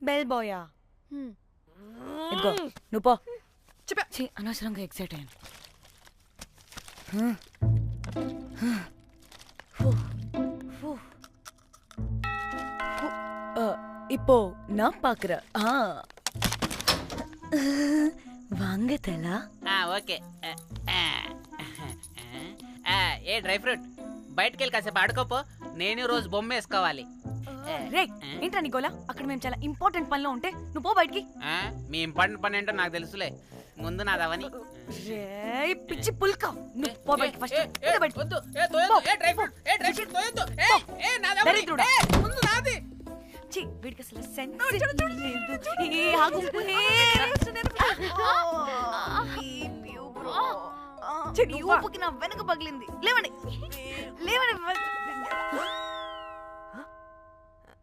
Bell బాయా హ్మ్. ఇదిగో నువ్వు పో ఛీ, అనవసరంగా ఎక్సైట్ అయ్యాను இப்போ நான் பாக்குறேன் ஆ வாங்க தலா ఆ, ఓకే ఆ, ఆ, ఆ, ఏ డ్రై ఫ్రూట్ బయటికి వెళ్ళి కాసేపు ఆడుకోపో నేను రోజు బొమ్మ వేసుకోవాలి ఆ, రే ఏంట్రా నీ గోలా అక్కడ మేము చాలా ఇంపార్టెంట్ పనిలో ఉంటే నువ్వు పో బయటికి. ఆ, మీ ఇంపార్టెంట్ పని ఏంటో నాకు తెలుసులే. ముందు నాదవని రే పిచ్చి పుల్క. నువ్వు పో బయటికి ఫస్ట్ ఏ, బయటికి. వద్దు, ఏ, తోయొద్దు, ఏ, డ్రై ఫ్రూట్, ఏ, డ్రై ఫ్రూట్ తోయొద్దు, ఏ, ఏ, నాదవని, దరిద్రుడా. ఏ, ముందు నాది. ఛీ, వీడికి అసలు సెన్స్ లేదు. ఏ ఆగు ఏ. ఛీ, నీ ఊపుకి నా వెనక పగిలింది. లేవండి. లేవండి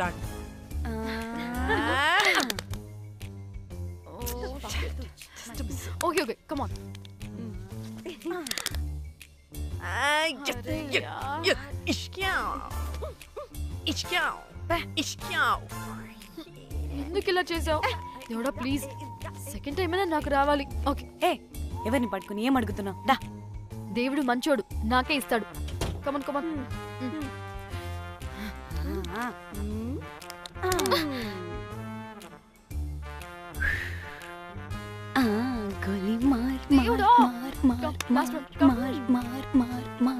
మెచ్యూర్గా ఆలోచించండి start okay okay come on ఎందుకు ఇలా చేసావు దేవుడా ప్లీజ్ సెకండ్ టైం అయినా నాకు రావాలి. ఓకే ఏ ఎవరిని పట్టుకుని ఏం అడుగుతున్నావు? దా. దేవుడు మంచోడు నాకే ఇస్తాడు. కమన్ కమన్ ఆ, గోలి మార్ దేవుడా! మార్ మార్ Come, last మార్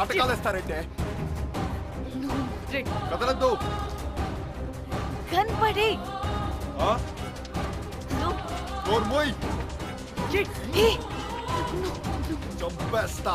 నాటకాలు వేస్తారంటే? కదలద్దు. కనపడి. చంపేస్తా.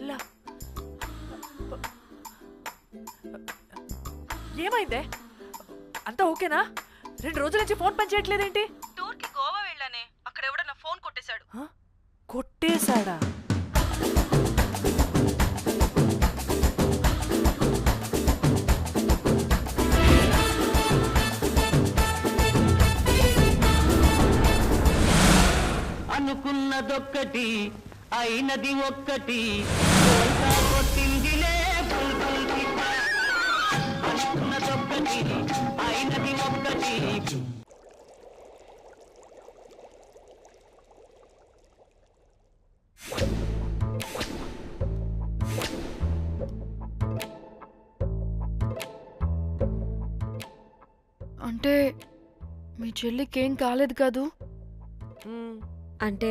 చెల్ల ఏమైందే? అంతా ఓకేనా? రెండు రోజుల నుంచి ఫోన్ పని చేయట్లేదేంటి? టూర్కి గోవా వెళ్ళానే. అయినది ఒక్కటి. కొట్టిందిలే. అనుకున్నదొక్కటి అయినది ఒక్కటి. అంటే మీ చెల్లికి ఏం కాలేదు కాదు? అంటే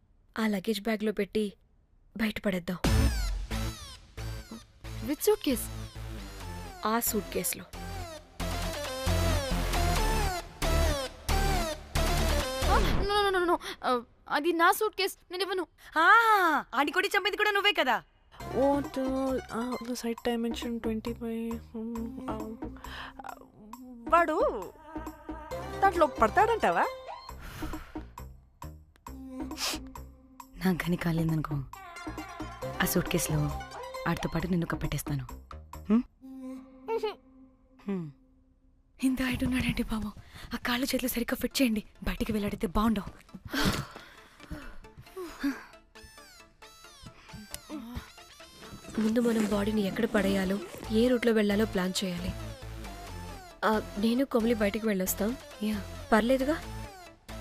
ఆ లగేజ్ బ్యాగ్లో పెట్టి బయటపడేద్దాం. విత్ సూట్ కేస్ ఆ సూట్ కేసులో నో నో నో నో అది నా సూట్ కేస్ నేను ఇవ్వను. ఆడి కొడి చంపేది కూడా నువ్వే కదా? What site dimension twenty five వాడు దాంట్లో పడతాడంటావా? నాకు కానీ కాలేదనుకో. ఆ సూట్ కేసులో ఆడితో పాటు నిన్ను ఒక పెట్టేస్తాను హ్మ్? హ్మ్. ఇంత హైట్ ఉన్నాడండి బాబు? ఆ కాళ్ళు చేతులు సరిగ్గా ఫిట్ చేయండి. బయటికి వెళ్ళాడితే బాగుండవు. ముందు మనం బాడీని ఎక్కడ పడేయాలో ఏ రూట్లో వెళ్ళాలో ప్లాన్ చేయాలి. ఆ, నేను కొమలి బయటికి వెళ్ళొస్తాం. యా. పర్లేదుగా?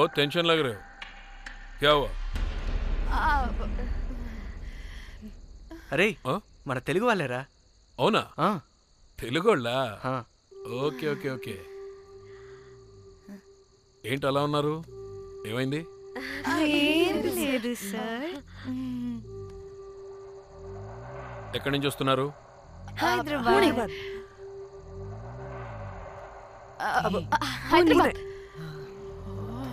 बहुत टेंशन लग रहे हो क्या हुआ అరే ఆ? మన తెలుగు వాళ్ళేరా అవునా ఆ, తెలుగోళ్ళా ఆ. ఓకే ఓకే ఓకే ఏంటి అలా ఉన్నారు ఏమైంది ఏం లేదు సార్ ఎక్కడి నుంచి వస్తున్నారు హైదరాబాద్ హైదరాబాద్ ఏయ్!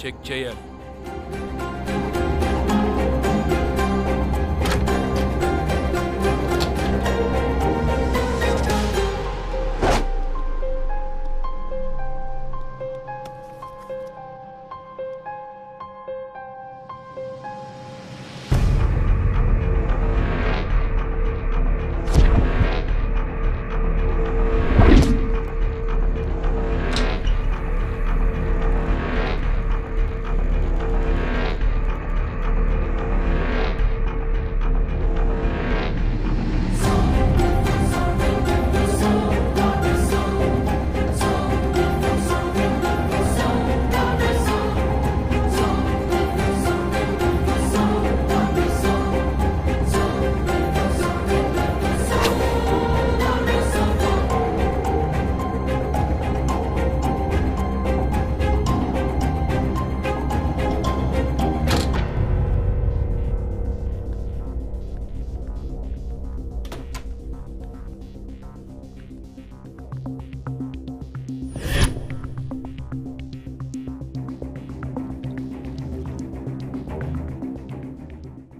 చెక్ చేయాలి.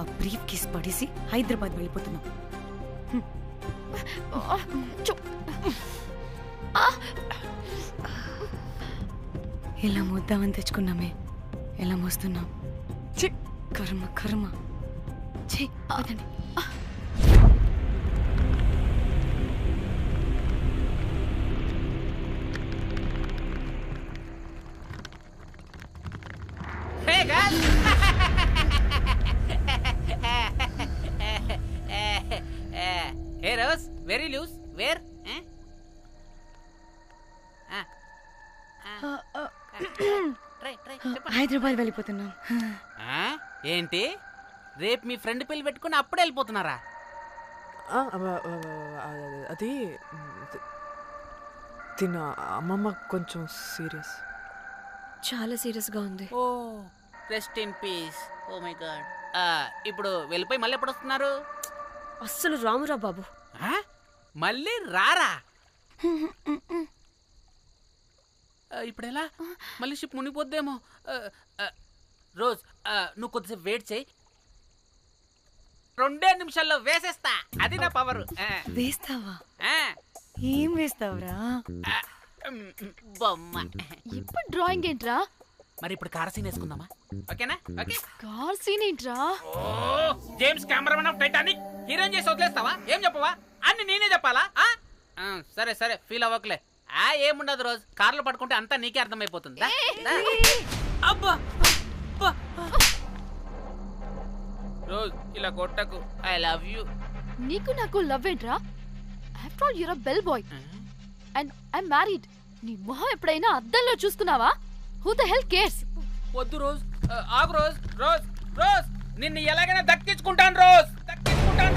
ఆ బ్రీఫ్ కేస్ పడేసి హైదరాబాద్ వెళ్ళిపోతున్నాం. ఎలా మోద్దామని తెచ్చుకున్నామే. ఎలా మోస్తున్నాం? కర్మ కర్మ. చే అదండి హైదరాబాద్ వెళ్ళిపోతున్నాం. ఆ? ఏంటి? రేపు మీ ఫ్రెండ్ పెళ్ళి పెట్టుకుని అప్పుడే వెళ్ళిపోతున్నారా? ఆ, అవ, అవ, అవ, అది మ్, తి- తిన అమ్మమ్మ కొంచెం సీరియస్. చాలా సీరియస్గా ఉంది. ఓ rest in peace oh my God. ఇప్పుడు వెళ్ళిపోయి మళ్ళీ ఎప్పుడు వస్తున్నారు? అస్సలు రామురా బాబు. ఆ? మళ్ళీ రారా? ఇప్పుడు ఎలా మళ్ళీ షిప్ మునిగిపోద్దేమో. రోజ్ నువ్వు కొద్దిసేపు వెయిట్ చేయి. రెండే నిమిషాల్లో వేసేస్తా. అది నా పవర్. వేస్తావా? ఏం వేస్తావురా? బొమ్మ. ఇప్పుడు డ్రాయింగ్ ఏంట్రా? మరి ఇప్పుడు కార్ సీన్ వేసుకుందామా? ఓకేనా? ఓకే. కార్ సీన్ ఏంట్రా? James cameraman of Titanic heroine చేసి వదిలేస్తావా? ఏం చెప్పవా? అన్ని నేనే చెప్పాలా? సరే సరే ఫీల్ అవ్వకలే. ఆ ఏముండదు రోజు. కార్లో పడుకుంటే అంతా నీకే అర్థమైపోతుంది. దా, దా. అబ్బా అబ్బా. ఇట్లా కొట్టకు. I love you. నీకు నాకు లవ్ ఏంట్రా? After all you're a bell boy and I married నీ మొహం ఎప్పుడైనా అద్దంలో చూసుకున్నావా హూ ద హెల్ కేర్స్ వద్దు రోజ్. ఆ, ఆగు రోజ్. Rose rose. నిన్ను ఎలాగైనా దక్కించుకుంటాను రోజ్. దక్కించుకుంటాను రోజ్.